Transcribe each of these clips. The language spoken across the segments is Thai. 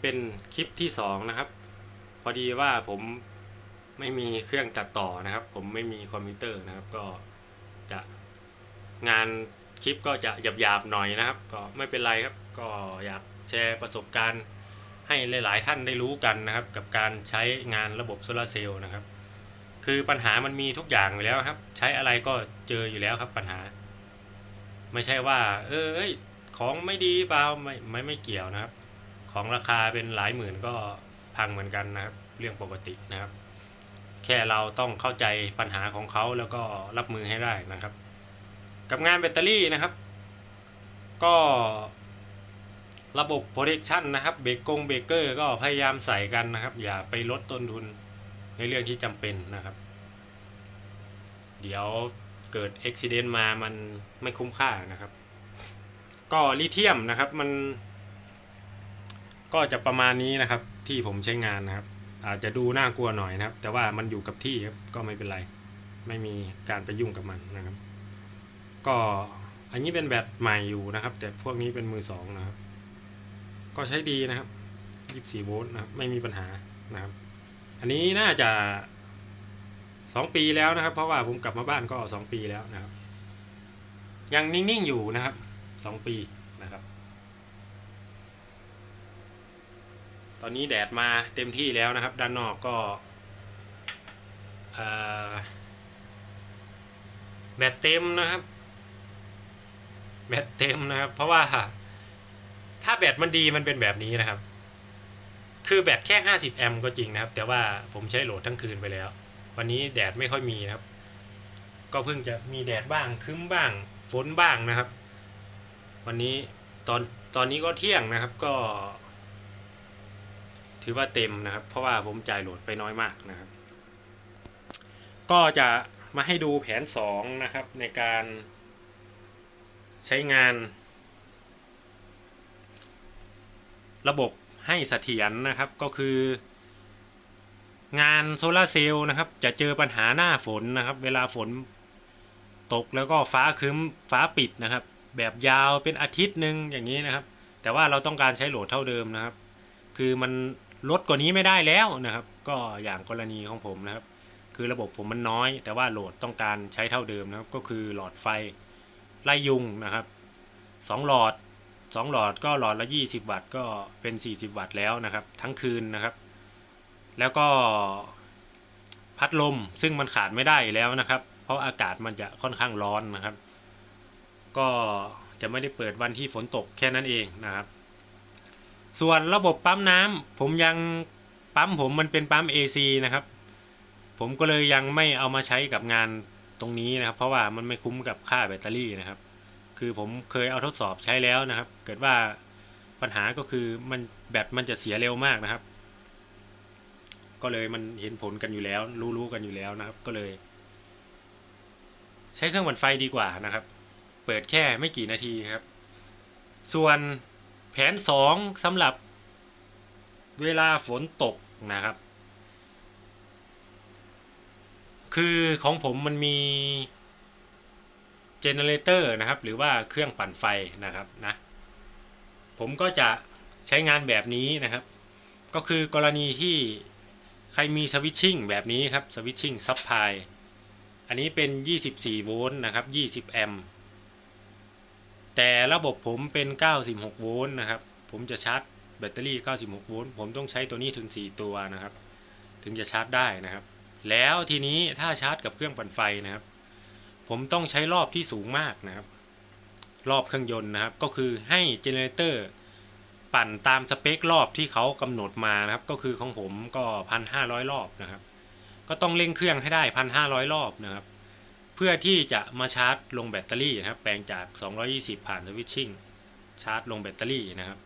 เป็นคลิปที่สองนะครับ พอดีว่าผมไม่มีเครื่องตัดต่อนะครับ ผมไม่มีคอมพิวเตอร์นะครับ ก็จะงานคลิปก็จะหยาบๆหน่อยนะครับ ก็ไม่เป็นไรครับ ก็อยากแชร์ประสบการณ์ให้หลาย ๆ ท่านได้รู้กันนะครับ กับการใช้งานระบบโซลาเซลล์นะครับ คือปัญหามันมีทุกอย่างอยู่แล้วครับ ใช้อะไรก็เจออยู่แล้วครับปัญหา ไม่ใช่ว่า เออเอ้ยของไม่ดีเปล่าไม่ไม่ไม่เกี่ยวนะครับ ของราคาเป็นหลายหมื่นก็พังเหมือนกันนะครับ เรื่องปกตินะครับ แค่เราต้องเข้าใจปัญหาของเขาแล้วก็รับมือให้ได้นะครับ กับงานแบตเตอรี่นะครับ ก็ระบบ protection นะครับเบรกกงเบรกเกอร์ก็พยายามใส่กันนะครับ อย่าไปลดต้นทุนในเรื่องที่จำเป็นนะครับ เดี๋ยวเกิดอุบิเหตุมามันไม่คุ้มค่านะครับ ก็ลิเธียมนะครับมัน ก็จะประมาณนี้นะครับที่ผมใช้งานนะครับ อาจจะดูน่ากลัวหน่อยนะครับ แต่ว่ามันอยู่กับที่ครับก็ไม่เป็นไร ไม่มีการไปยุ่งกับมันนะครับ ก็อันนี้เป็นแบตใหม่อยู่นะครับ แต่พวกนี้เป็นมือสองนะครับ ก็ใช้ดีนะครับ24โวลต์นะครับไม่มีปัญหานะครับ อันนี้น่าจะสองปีแล้วนะครับ เพราะว่าผมกลับมาบ้านก็สองปีแล้วนะครับ ยังนิ่งๆอยู่นะครับสองปีนะครับ ตอนนี้แดดมาเต็มที่แล้วนะครับ ด้านนอกก็แบตเต็มนะครับแบตเต็มนะครับ เพราะว่าถ้าแบตมันดีมันเป็นแบบนี้นะครับ คือแบตแค่ 50 แอมป์ก็จริงนะครับ แต่ว่าผมใช้โหลดทั้งคืนไปแล้ว วันนี้แดดไม่ค่อยมีนะครับ ก็เพิ่งจะมีแดดบ้างคึ้มบ้าง ฝนบ้างนะครับ วันนี้ตอนตอนนี้ก็เที่ยงนะครับก็ ถือว่าเต็มนะครับ เพราะว่าผมจ่ายโหลดไปน้อยมากนะครับ ก็จะมาให้ดูแผนสองนะครับ ในการใช้งาน ระบบให้เสถียรนะครับก็คืองานโซลาเซลล์นะครับ จะเจอปัญหาหน้าฝนนะครับ เวลาฝนตกแล้วก็ฟ้าครึ้มฟ้าปิดนะครับ แบบยาวเป็นอาทิตย์หนึ่งอย่างนี้นะครับ แต่ว่าเราต้องการใช้โหลดเท่าเดิมนะครับ คือมัน ลดกว่านี้ไม่ได้แล้วนะครับ ก็อย่างกรณีของผมนะครับ คือระบบผมมันน้อย แต่ว่าโหลดต้องการใช้เท่าเดิมนะครับ ก็คือหลอดไฟไล่ยุงนะครับสองหลอดสองหลอดก็หลอดละ 20 วัตต์ก็เป็น 40 วัตต์แล้วนะครับ ทั้งคืนนะครับ แล้วก็พัดลมซึ่งมันขาดไม่ได้แล้วนะครับ เพราะอากาศมันจะค่อนข้างร้อนนะครับ ก็จะไม่ได้เปิดวันที่ฝนตกแค่นั้นเองนะครับ ส่วนระบบปั๊มน้ำผมยังปั๊มผมมันเป็นปั๊ม AC นะครับ ผมก็เลยยังไม่เอามาใช้กับงานตรงนี้นะครับ เพราะว่ามันไม่คุ้มกับค่าแบตเตอรี่นะครับ คือผมเคยเอาทดสอบใช้แล้วนะครับ เกิดว่าปัญหาก็คือมันแบตมันจะเสียเร็วมากนะครับ ก็เลยมันเห็นผลกันอยู่แล้ว รู้ๆกันอยู่แล้วนะครับ ก็เลย ใช้เครื่องปั่นไฟดีกว่านะครับ เปิดแค่ไม่กี่นาทีครับ ส่วน แผนสองสำหรับเวลาฝนตกนะครับ คือของผมมันมีเจเนเรเตอร์นะครับ หรือว่าเครื่องปั่นไฟนะครับนะผมก็จะใช้งานแบบนี้นะครับ ก็คือกรณีที่ใครมีสวิตชิ่งแบบนี้ครับสวิตชิ่งซับพลายอันนี้เป็น 24 โวลต์นะครับ 20 แอมป์ แต่ระบบผมเป็น 96 โวลต์นะครับ ผมจะชาร์จแบตเตอรี่ 96 โวลต์ ผมต้องใช้ตัวนี้ถึง 4 ตัวนะครับ ถึงจะชาร์จได้นะครับ แล้วทีนี้ถ้าชาร์จกับเครื่องปั่นไฟนะครับ ผมต้องใช้รอบที่สูงมากนะครับ รอบเครื่องยนต์นะครับ ก็คือให้เจเนเรเตอร์ปั่นตามสเปครอบที่เขากำหนดมานะครับ ก็คือของผมก็พันห้าร้อบนะครับ ก็ต้องเร่งเครื่องให้ได้พันห้าร้อบนะครับ พื่อที่จะมาชาร์จลงแบตเตอรี่นะครับ แปลงจาก 220 ผ่านสวิตชิ่งชาร์จลงแบตเตอรี่นะครับ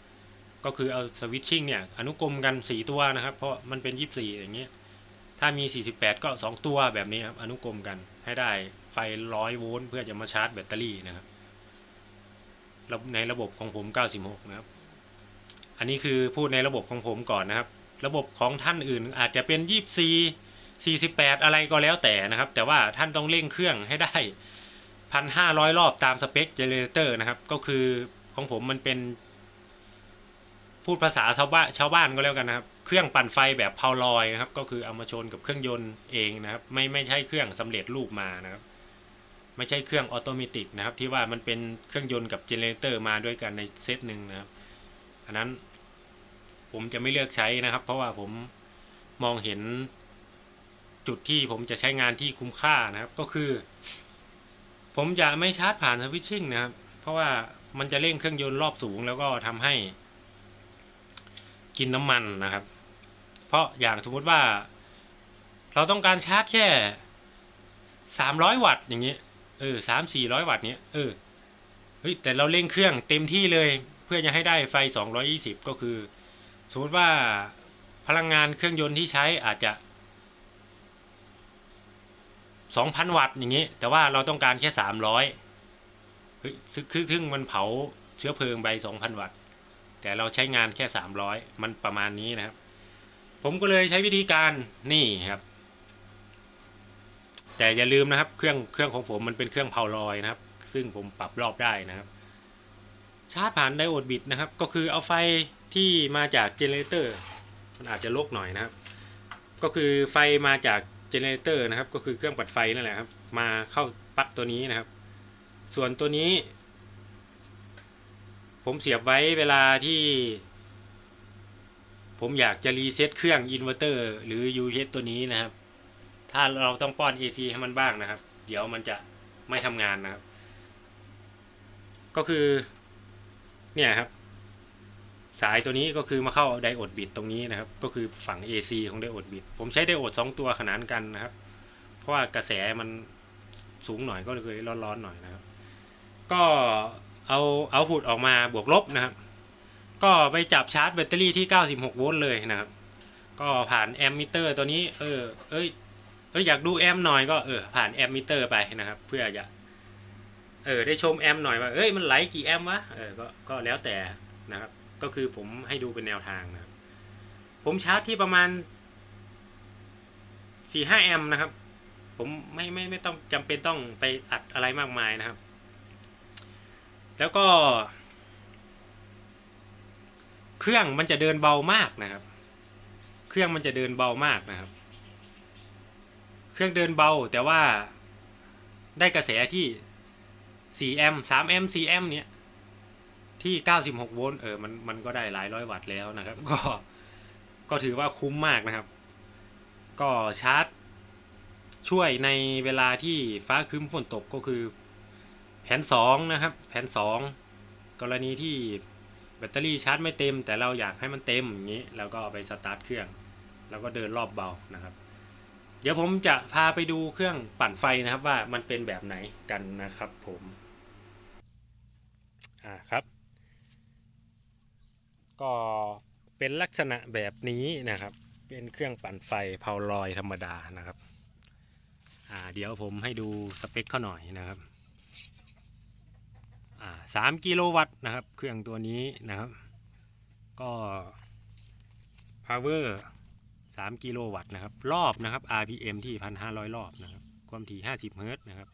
ก็คือเอาสวิตชิ่งเนี่ยอนุกรมกัน 4 ตัวนะครับ เพราะมันเป็น 24 อย่างเงี้ย ถ้ามี 48 ก็ 2 ตัวแบบนี้ครับ อนุกรมกันให้ได้ไฟ 100 โวลต์เพื่อจะมาชาร์จแบตเตอรี่นะครับในระบบของผม 96 นะครับ อันนี้คือพูดในระบบของผมก่อนนะครับ ระบบของท่านอื่นอาจจะเป็น 24 48 อะไรก็แล้วแต่นะครับ แต่ว่าท่านต้องเร่งเครื่องให้ได้ 1,500 รอบตามสเปคเจเนเรเตอร์นะครับ ก็คือของผมมันเป็นพูดภาษาชาวบ้านชาวบ้านก็แล้วกันนะครับ เครื่องปั่นไฟแบบเพาลอยนะครับ ก็คือเอามาชนกับเครื่องยนต์เองนะครับ ไม่ไม่ใช่เครื่องสำเร็จรูปมานะครับ ไม่ใช่เครื่องออโตเมติกนะครับ ที่ว่ามันเป็นเครื่องยนต์กับเจเนเรเตอร์มาด้วยกันในเซตหนึ่งนะครับ อันนั้นผมจะไม่เลือกใช้นะครับ เพราะว่าผมมองเห็น จุดที่ผมจะใช้งานที่คุ้มค่านะครับ ก็คือ ผมจะไม่ชาร์จผ่านสวิตชิ่งนะครับ เพราะว่ามันจะเร่งเครื่องยนต์รอบสูง แล้วก็ทำให้ กินน้ำมันนะครับ เพราะอย่างสมมุติว่า เราต้องการชาร์จแค่สามร้อยวัตต์อย่างเงี้ยเออสามสี่ร้อยวัตต์เนี้ยเออเฮ้ยแต่เราเร่งเครื่องเต็มที่เลยเพื่อจะให้ได้ไฟสองร้อยี่สิบก็คือสมมติว่าพลังงานเครื่องยนต์ที่ใช้อาจจะ สองพันวัตต์อย่างเงี้ แต่ว่าเราต้องการแค่สามร้อยเฮ้ยซึ่งคือซึ่งมันเผาเชื้อเพลิงไปสองพันวัตต์ แต่เราใช้งานแค่สามร้อยมันประมาณนี้นะครับ ผมก็เลยใช้วิธีการนี่ครับ แต่อย่าลืมนะครับเครื่องเครื่องของผมมันเป็นเครื่องเผาลอยนะครับ ซึ่งผมปรับรอบได้นะครับ ชาร์จผ่านไดโอดบิดนะครับ ก็คือเอาไฟที่มาจากเจเนเรเตอร์มันอาจจะลกหน่อยนะครับ ก็คือไฟมาจาก จเนเรเตอร์นะครับ ก็คือเครื่องปัดไฟนั่นแหละครับ มาเข้าปลั๊กตัวนี้นะครับ ส่วนตัวนี้ ผมเสียบไว้เวลาที่ ผมอยากจะรีเซ็ตเครื่องอินเวอร์เตอร์หรือ UPS ตัวนี้นะครับ ถ้าเราต้องป้อน AC ให้มันบ้างนะครับ เดี๋ยวมันจะไม่ทำงานนะครับ ก็คือ เนี่ยครับ สายตัวนี้ก็คือมาเข้าไดโอดบิดตรงนี้นะครับ ก็คือฝั่ง AC ของไดโอดบิดผมใช้ไดโอดสองตัวขนานกันนะครับ เพราะว่ากระแสมันสูงหน่อยก็เลยร้อนๆหน่อยนะครับ ก็เอาเอาพุดออกมาบวกลบนะครับ ก็ไปจับชาร์จแบตเตอรี่ที่ 96 โวลต์เลยนะครับ ก็ผ่านแอมมิเตอร์ตัวนี้ เออ เอ้ย เอ้ยอยากดูแอมหน่อยก็เออผ่านแอมมิเตอร์ไปนะครับ เพื่อจะเออได้ชมแอมหน่อยว่าเอ้ยมันไหลกี่แอมวะเออก็ก็แล้วแต่นะครับ ก็คือผมให้ดูเป็นแนวทางนะครับ ผมชาร์จที่ประมาณสี่ห้าแอมป์นะครับ ผมไม่ไม่ไม่ต้องจำเป็นต้องไปอัดอะไรมากมายนะครับ แล้วก็ เครื่องมันจะเดินเบามากนะครับ เครื่องมันจะเดินเบามากนะครับ เครื่องเดินเบาแต่ว่าได้กระแสที่4แอมป์3แอมป์4แอมป์เนี้ย ที่ 96 โวลต์เออมันมันก็ได้หลายร้อยวัตต์แล้วนะครับ ก็ก็ถือว่าคุ้มมากนะครับ ก็ชาร์จช่วยในเวลาที่ฟ้าคึ้มฝนตกก็คือ แผน2นะครับ แผน 2 กรณีที่แบตเตอรี่ชาร์จไม่เต็ม แต่เราอยากให้มันเต็มอย่างนี้แล้วก็ไปสตาร์ทเครื่อง แล้วก็เดินรอบเบานะครับ เดี๋ยวผมจะพาไปดูเครื่องปั่นไฟนะครับว่ามันเป็นแบบไหนกันนะครับผม อ่าครับ ก็เป็นลักษณะแบบนี้นะครับ เป็นเครื่องปั่นไฟเพาลอยธรรมดานะครับอ่าเดี๋ยวผมให้ดูสเปคเขาหน่อยนะครับอ่าสามกิโลวัตต์นะครับ เครื่องตัวนี้นะครับ ก็ power 3 กิโลวัตต์นะครับ รอบนะครับ RPM ที่ 1,500 รอบนะครับ ความถี่ 50 เฮิรตซ์นะครับ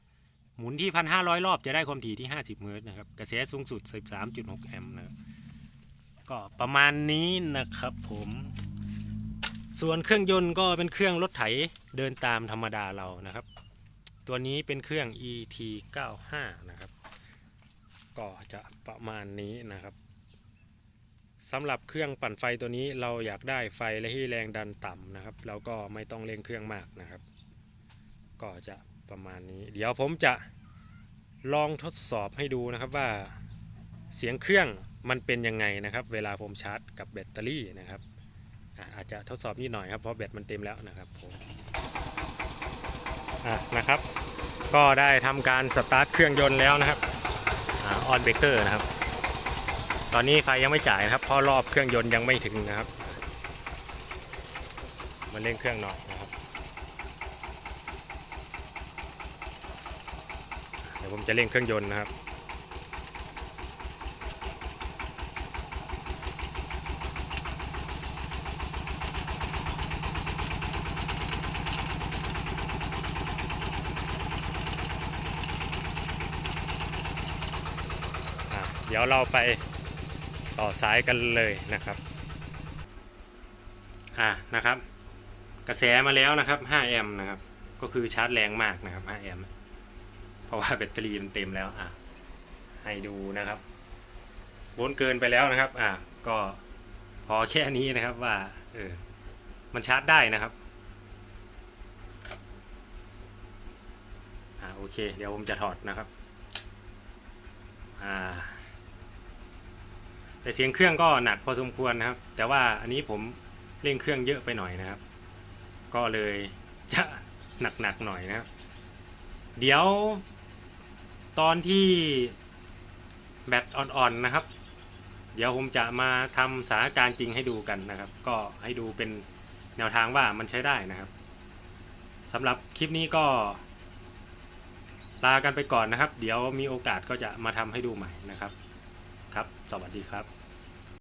หมุนที่ 1,500 รอบจะได้ความถี่ที่ 50 เฮิรตซ์นะครับ กระแสสูงสุด 13.6 แอมป์นะครับ ก็ประมาณนี้นะครับผม ส่วนเครื่องยนต์ก็เป็นเครื่องรถไถเดินตามธรรมดาเรานะครับ ตัวนี้เป็นเครื่อง ET 95นะครับ ก็จะประมาณนี้นะครับสำหรับเครื่องปั่นไฟตัวนี้เราอยากได้ไฟและที่แรงดันต่ำนะครับ เราก็ไม่ต้องเร่งเครื่องมากนะครับ ก็จะประมาณนี้ เดี๋ยวผมจะลองทดสอบให้ดูนะครับว่าเสียงเครื่อง มันเป็นยังไงนะครับ เวลาผมชาร์จกับแบตเตอรี่นะครับอาจจะทดสอบนิดหน่อยครับเพราะแบตมันเต็มแล้วนะครับผมะนะครับ ก็ได้ทำการสตาร์ทเครื่องยนต์แล้วนะครับออนเบรกเกอร์นะครับ ตอนนี้ไฟยังไม่จ่ายครับเพราะรอบเครื่องยนต์ยังไม่ถึงนะครับมาเร่งเครื่องหน่อยนะครับเดี๋ยวผมจะเร่งเครื่องยนต์นะครับ ดี๋ยวเราไปต่อสายกันเลยนะครับอะนะครับ กระแสมาแล้วนะครับ 5 แอมป์นะครับ ก็คือชาร์จแรงมากนะครับ 5 แอมป์เพราะว่าแบตเตอรี่มันเต็มแล้วอะให้ดูนะครับโวนเกินไปแล้วนะครับ อะก็พอแค่นี้นะครับว่าเออมันชาร์จได้นะครับอ่าโอเค เดี๋ยวผมจะถอดนะครับ อ่า แต่เสียงเครื่องก็หนักพอสมควรนะครับ แต่ว่าอันนี้ผมเร่งเครื่องเยอะไปหน่อยนะครับ ก็เลยจะหนักๆหน่อยนะครับ เดี๋ยวตอนที่แบตอ่อนๆนะครับ เดี๋ยวผมจะมาทำสถานการณ์จริงให้ดูกันนะครับ ก็ให้ดูเป็นแนวทางว่ามันใช้ได้นะครับสำหรับคลิปนี้ก็ลากันไปก่อนนะครับ เดี๋ยวมีโอกาสก็จะมาทำให้ดูใหม่นะครับ ครับ สวัสดีครับ